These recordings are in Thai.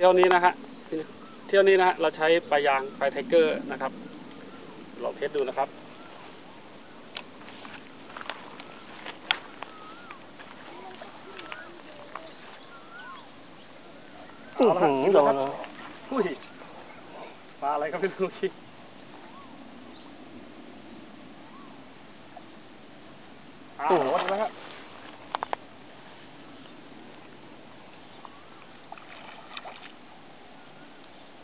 เที่ยวนี้นะฮะเที่ยวนี้นะฮะเราใช้ปลายางปลายไทเกอร์นะครับลองเทสดูนะครับอื้อหือโดนเอาละแล้วอุ้ยปลาอะไรก็ไม่รู้ที่อ่าโดนแล้วครั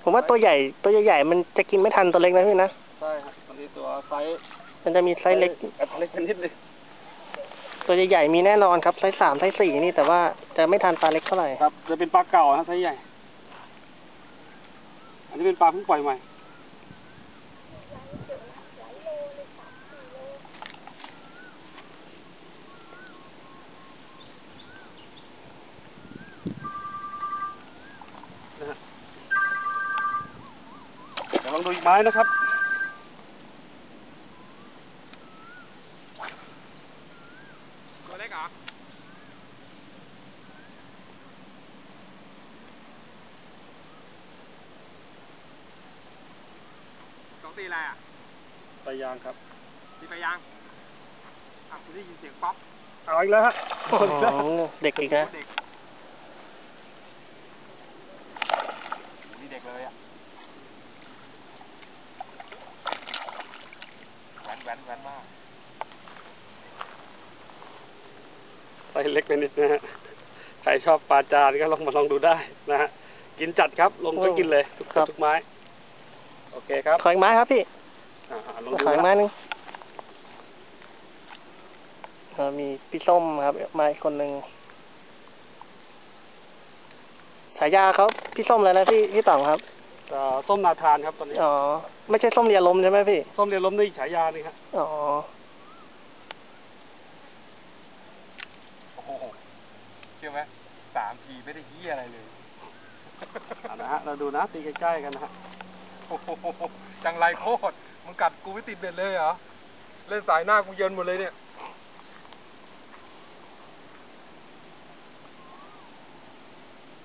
ผมว่าตัวใหญ่ตัวใหญ่ๆมันจะกินไม่ทันตัวเล็กนะพี่นะ ใช่ครับตอนนี้ตัวไซส์มันจะมีไซส์เล็กเล็กเป็นนิดนึงตัวใหญ่ๆมีแน่นอนครับไซส์สามไซส์สี่นี่แต่ว่าจะไม่ทันปลาเล็กเท่าไหร่ครับ จะเป็นปลาเก่านะไซส์ใหญ่ อันนี้เป็นปลาเพิ่งปล่อยใหม่ นะฮะเดี๋ยว ลองดูอีกไม้นะครับ ตัวเล็กเหรอสองตีอะไรอะปลายางครับตีไปยังอะคุณได้ยินเสียงป๊อปเอาอีกแล้วฮะโอ้โหเด็กอีกนะเด็กโอ้นี่เด็กเลยอะแหว นแหวนแหวนมากไซส์เล็กไปนิดนะฮะ ใครชอบปลาจานก็ลองมาลองดูได้นะฮะ กินจัดครับ ลงก็กินเลย ทุกครับ ทุกไม้ โอเคครับขออีกไม้ครับพี่อ่าลองขดูออีกนะไม้หนึงเออมีพี่ส้มครับมาอีกคนหนึ่งฉายาเขาพี่ส้มอะไรนะพี่พี่ต่องครับ อ่าส้มนาทานครับตอนนี้อ๋อไม่ใช่ส้มเรียลมใช่ไหมพี่ ส้มเรียนล้มนี่ฉายานี่ครับอ๋อ โอ้โหเชื่อไหมสามทีไม่ได้เหี้ยอะไรเลยอ่านะฮะเราดูนะตีใกล้ๆกันนะฮะโอ้โหจังไรโคตรมึงกัดกูไม่ติดเบ็ดเลยเหรอ เล่นสายหน้ากูเยินหมดเลยเนี่ย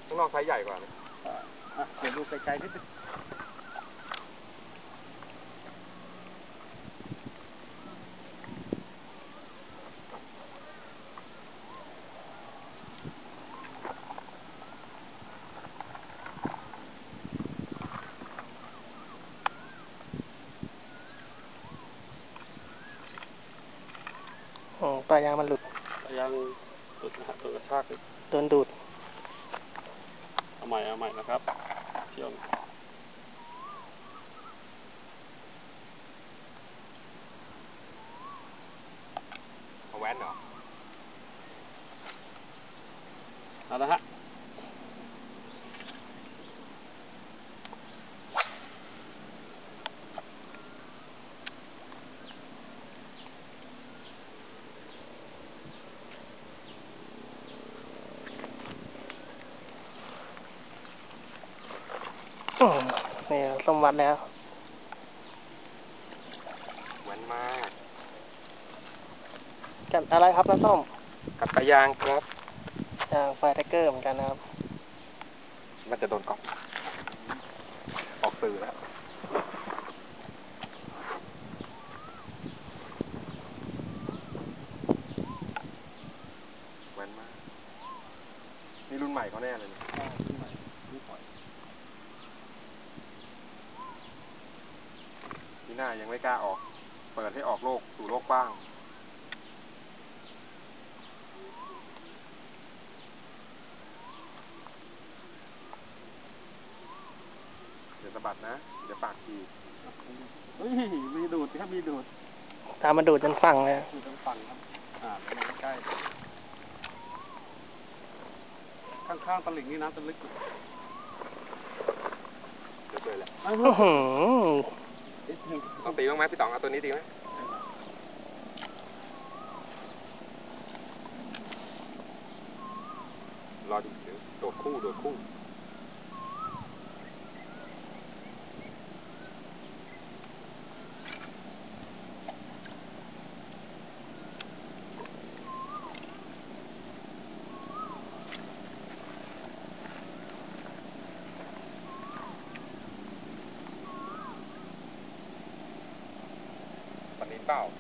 ข้างนอกไซส์ใหญ่กว่าเลยอ่าอะ เดี๋ยวดูไกลๆนิดนึงอ๋อปลายางมันหลุดปลายางหลุดนะฮะโดนกระชากเลยโดนดูดเอา ใหม่เอาใหม่นะครับเที่ยวนะเอาแว้นเหรอเอาละฮะ อืมนี่ส้ มวัดแล้วแว้นมากกันอะไรครับน้ำส้มกัดปลายางครับยางไฟแท็กเกอร์เหมือนกันนะครับ มันจะโดนกอกออกสื่อแล้วแว้นมาก นี่รุ่นใหม่เขาแน่เลยเนี่ยที่ หน้ายังไม่กล้าออก เปิดให้ออกโลกสู่โลกบ้าง เดี๋ยวสะบัดนะ เดี๋ยวปากทีเฮ้ยมีดูดครับมีดูด ตามมาดูดจนฝั่งเลยดูดตรงฝั่งครับ อ่าเดี๋ยวมาใกล้ๆข้างๆตลิ่งนี่น้ำจะลึกอยู่เดี๋ยวเปิดแหละไม่อื้อหือ ต้องตีบ้างไหมพี่ต๋องเอาตัวนี้ตีไหมรอดูเดี๋ยวโดดคู่โดดคู่ 报。